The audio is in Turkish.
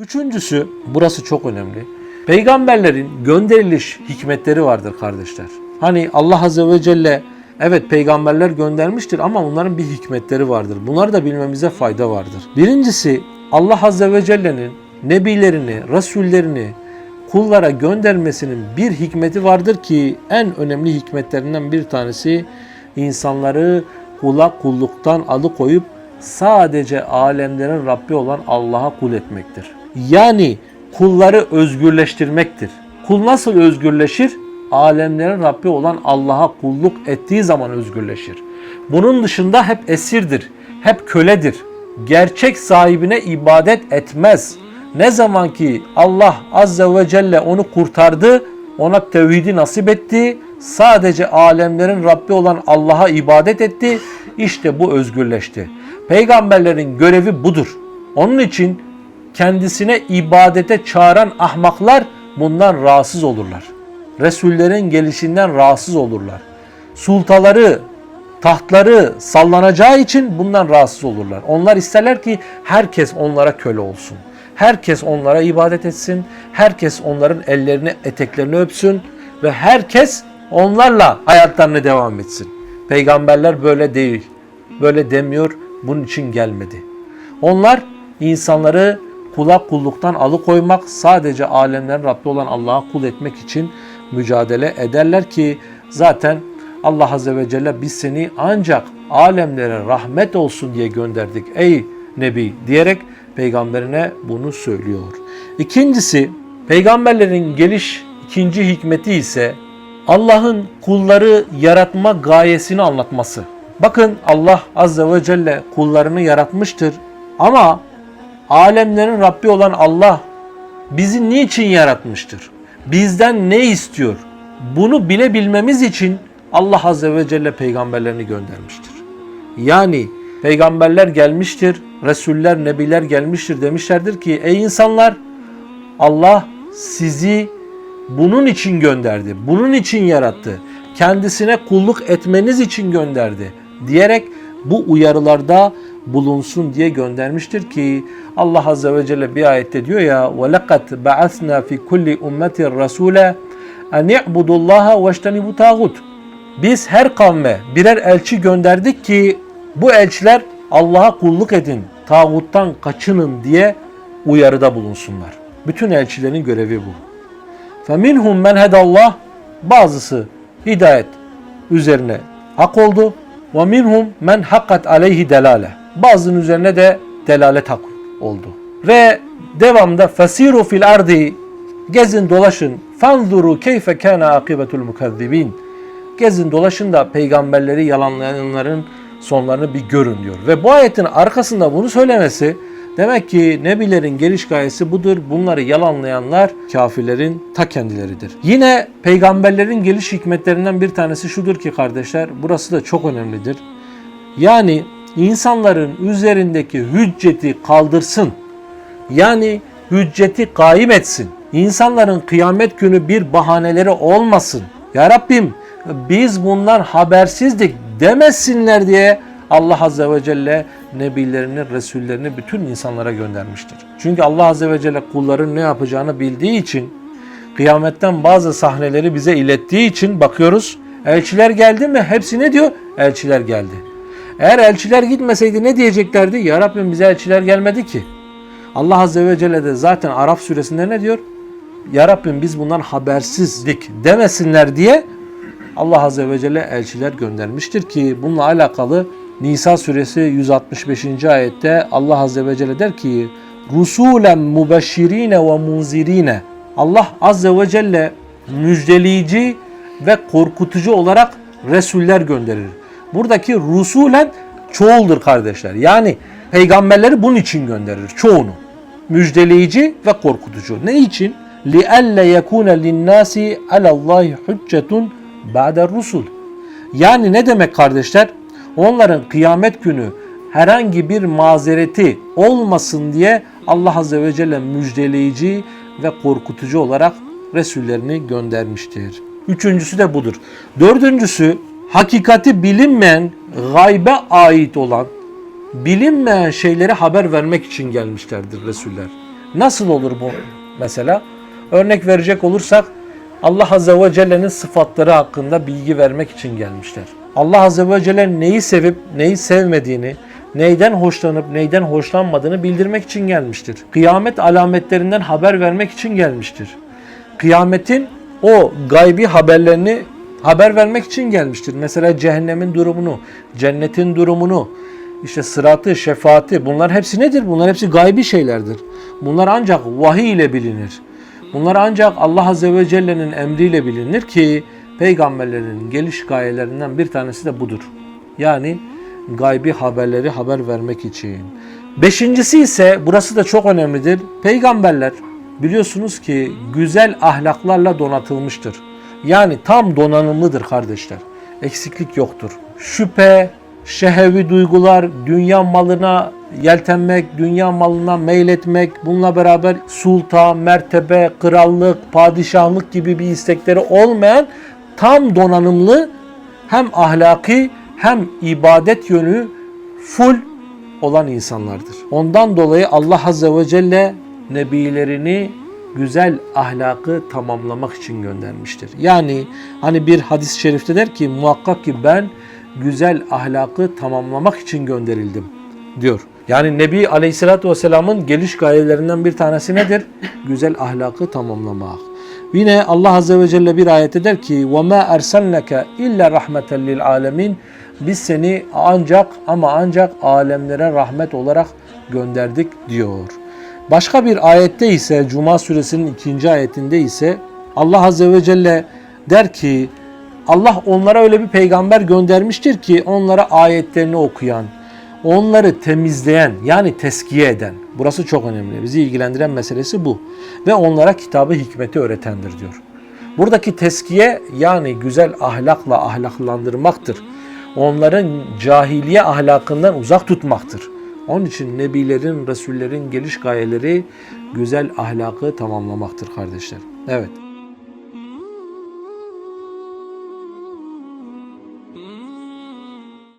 Üçüncüsü, burası çok önemli. Peygamberlerin gönderiliş hikmetleri vardır kardeşler. Hani Allah Azze ve Celle evet peygamberler göndermiştir ama onların bir hikmetleri vardır. Bunları da bilmemize fayda vardır. Birincisi Allah Azze ve Celle'nin nebilerini, rasullerini kullara göndermesinin bir hikmeti vardır ki en önemli hikmetlerinden bir tanesi insanları kula kulluktan alıkoyup sadece alemlerin Rabbi olan Allah'a kul etmektir. Yani kulları özgürleştirmektir. Kul nasıl özgürleşir? Alemlerin Rabbi olan Allah'a kulluk ettiği zaman özgürleşir. Bunun dışında hep esirdir, hep köledir. Gerçek sahibine ibadet etmez. Ne zaman ki Allah Azze ve Celle onu kurtardı, ona tevhidi nasip etti, sadece alemlerin Rabbi olan Allah'a ibadet etti, işte bu özgürleşti. Peygamberlerin görevi budur. Onun için kendisine ibadete çağıran ahmaklar bundan rahatsız olurlar. Resullerin gelişinden rahatsız olurlar. Sultaları, tahtları sallanacağı için bundan rahatsız olurlar. Onlar isterler ki herkes onlara köle olsun. Herkes onlara ibadet etsin. Herkes onların ellerini, eteklerini öpsün ve herkes onlarla hayatlarına devam etsin. Peygamberler böyle değil. Böyle demiyor. Bunun için gelmedi. Onlar insanları kula kulluktan alıkoymak, sadece alemlerin Rabbi olan Allah'a kul etmek için mücadele ederler ki zaten Allah Azze ve Celle biz seni ancak alemlere rahmet olsun diye gönderdik ey Nebi diyerek peygamberine bunu söylüyor. İkincisi peygamberlerin geliş ikinci hikmeti ise Allah'ın kulları yaratma gayesini anlatması. Bakın Allah Azze ve Celle kullarını yaratmıştır ama alemlerin Rabbi olan Allah bizi niçin yaratmıştır? Bizden ne istiyor? Bunu bilebilmemiz için Allah Azze ve Celle peygamberlerini göndermiştir. Yani peygamberler gelmiştir, Resuller, Nebiler gelmiştir demişlerdir ki ey insanlar Allah sizi bunun için gönderdi, bunun için yarattı, kendisine kulluk etmeniz için gönderdi diyerek bu uyarılarda bulunsun diye göndermiştir ki Allah Azze ve Celle bir ayette diyor ya وَلَقَدْ بَعَثْنَا فِي كُلِّ اُمَّةٍ رَسُولًا اَنْ يَعْبُدُوا اللّٰهَ وَاجْتَنِبُوا تَاغُوتِ Biz her kavme birer elçi gönderdik ki bu elçiler Allah'a kulluk edin, tağuttan kaçının diye uyarıda bulunsunlar. Bütün elçilerin görevi bu. فَمِنْهُمْ مَنْ هَدَى اللّٰهِ Bazısı hidayet üzerine hak oldu. وَمِنْهُمْ مَنْ حَقَّتْ عَلَيْهِ delale. Bazının üzerine de delalet hak oldu. Ve devamda fasiru fil ardi gezin dolaşın fanzuru keyfe kana akibetul mukazzibin. Gezin dolaşın da peygamberleri yalanlayanların sonlarını bir görün diyor. Ve bu ayetin arkasında bunu söylemesi demek ki nebilerin geliş gayesi budur. Bunları yalanlayanlar kafirlerin ta kendileridir. Yine peygamberlerin geliş hikmetlerinden bir tanesi şudur ki kardeşler burası da çok önemlidir. Yani insanların üzerindeki hücceti kaldırsın. Yani hücceti kaim etsin. İnsanların kıyamet günü bir bahaneleri olmasın. Ya Rabbim biz bundan habersizdik demesinler diye Allah Azze ve Celle nebilerini, resullerini bütün insanlara göndermiştir. Çünkü Allah Azze ve Celle kulların ne yapacağını bildiği için kıyametten bazı sahneleri bize ilettiği için bakıyoruz. Elçiler geldi mi? Hepsi ne diyor? Elçiler geldi. Eğer elçiler gitmeseydi ne diyeceklerdi? Ya Rabbim bize elçiler gelmedi ki. Allah Azze ve Celle de zaten Araf suresinde ne diyor? Ya Rabbim biz bundan habersizdik demesinler diye Allah Azze ve Celle elçiler göndermiştir ki bununla alakalı Nisa suresi 165. ayette Allah Azze ve Celle der ki Rusulen mubeşşirine ve munzirine Allah Azze ve Celle müjdeleyici ve korkutucu olarak Resuller gönderir Buradaki rusulen çoğuldur kardeşler. Yani peygamberleri bunun için gönderir çoğunu. Müjdeleyici ve korkutucu. Ne için? لِأَلَّ يَكُونَ لِلنَّاسِ عَلَى اللّٰهِ حُجَّةٌ بَعْدَ الرُّسُلِ Yani ne demek kardeşler? Onların kıyamet günü herhangi bir mazereti olmasın diye Allah Azze ve Celle müjdeleyici ve korkutucu olarak Resullerini göndermiştir. Üçüncüsü de budur. Dördüncüsü hakikati bilinmeyen, gaybe ait olan, bilinmeyen şeyleri haber vermek için gelmişlerdir Resuller. Nasıl olur bu mesela? Örnek verecek olursak Allah Azze ve Celle'nin sıfatları hakkında bilgi vermek için gelmişler. Allah Azze ve Celle neyi sevip neyi sevmediğini, neyden hoşlanıp neyden hoşlanmadığını bildirmek için gelmiştir. Kıyamet alametlerinden haber vermek için gelmiştir. Kıyametin o gaybi haberlerini haber vermek için gelmiştir. Mesela cehennemin durumunu, cennetin durumunu, işte sıratı, şefaati bunlar hepsi nedir? Bunlar hepsi gaybi şeylerdir. Bunlar ancak vahiy ile bilinir. Bunlar ancak Allah Azze ve Celle'nin emriyle bilinir ki peygamberlerin geliş gayelerinden bir tanesi de budur. Yani gaybi haberleri haber vermek için. Beşincisi ise burası da çok önemlidir. Peygamberler biliyorsunuz ki güzel ahlaklarla donatılmıştır. Yani tam donanımlıdır kardeşler. Eksiklik yoktur. Şüphe, şehevi duygular, dünya malına yeltenmek, dünya malına meyletmek, bununla beraber sultan, mertebe, krallık, padişahlık gibi bir istekleri olmayan tam donanımlı hem ahlaki hem ibadet yönü full olan insanlardır. Ondan dolayı Allah Azze ve Celle nebilerini güzel ahlakı tamamlamak için göndermiştir. Yani hani bir hadis-i şerifte der ki muhakkak ki ben güzel ahlakı tamamlamak için gönderildim diyor. Yani Nebi Aleyhisselatü Vesselam'ın geliş gayelerinden bir tanesi nedir? Güzel ahlakı tamamlamak. Yine Allah Azze ve Celle bir ayette der ki وَمَا اَرْسَلْنَكَ اِلَّا رَحْمَةً لِلْعَالَمِينَ Biz seni ancak ama ancak alemlere rahmet olarak gönderdik diyor. Başka bir ayette ise Cuma suresinin ikinci ayetinde ise Allah Azze ve Celle der ki Allah onlara öyle bir peygamber göndermiştir ki onlara ayetlerini okuyan, onları temizleyen yani teskiye eden. Burası çok önemli. Bizi ilgilendiren meselesi bu. Ve onlara kitabı hikmeti öğretendir diyor. Buradaki teskiye yani güzel ahlakla ahlaklandırmaktır. Onların cahiliye ahlakından uzak tutmaktır. Onun için nebilerin, resullerin geliş gayeleri güzel ahlakı tamamlamaktır kardeşler. Evet.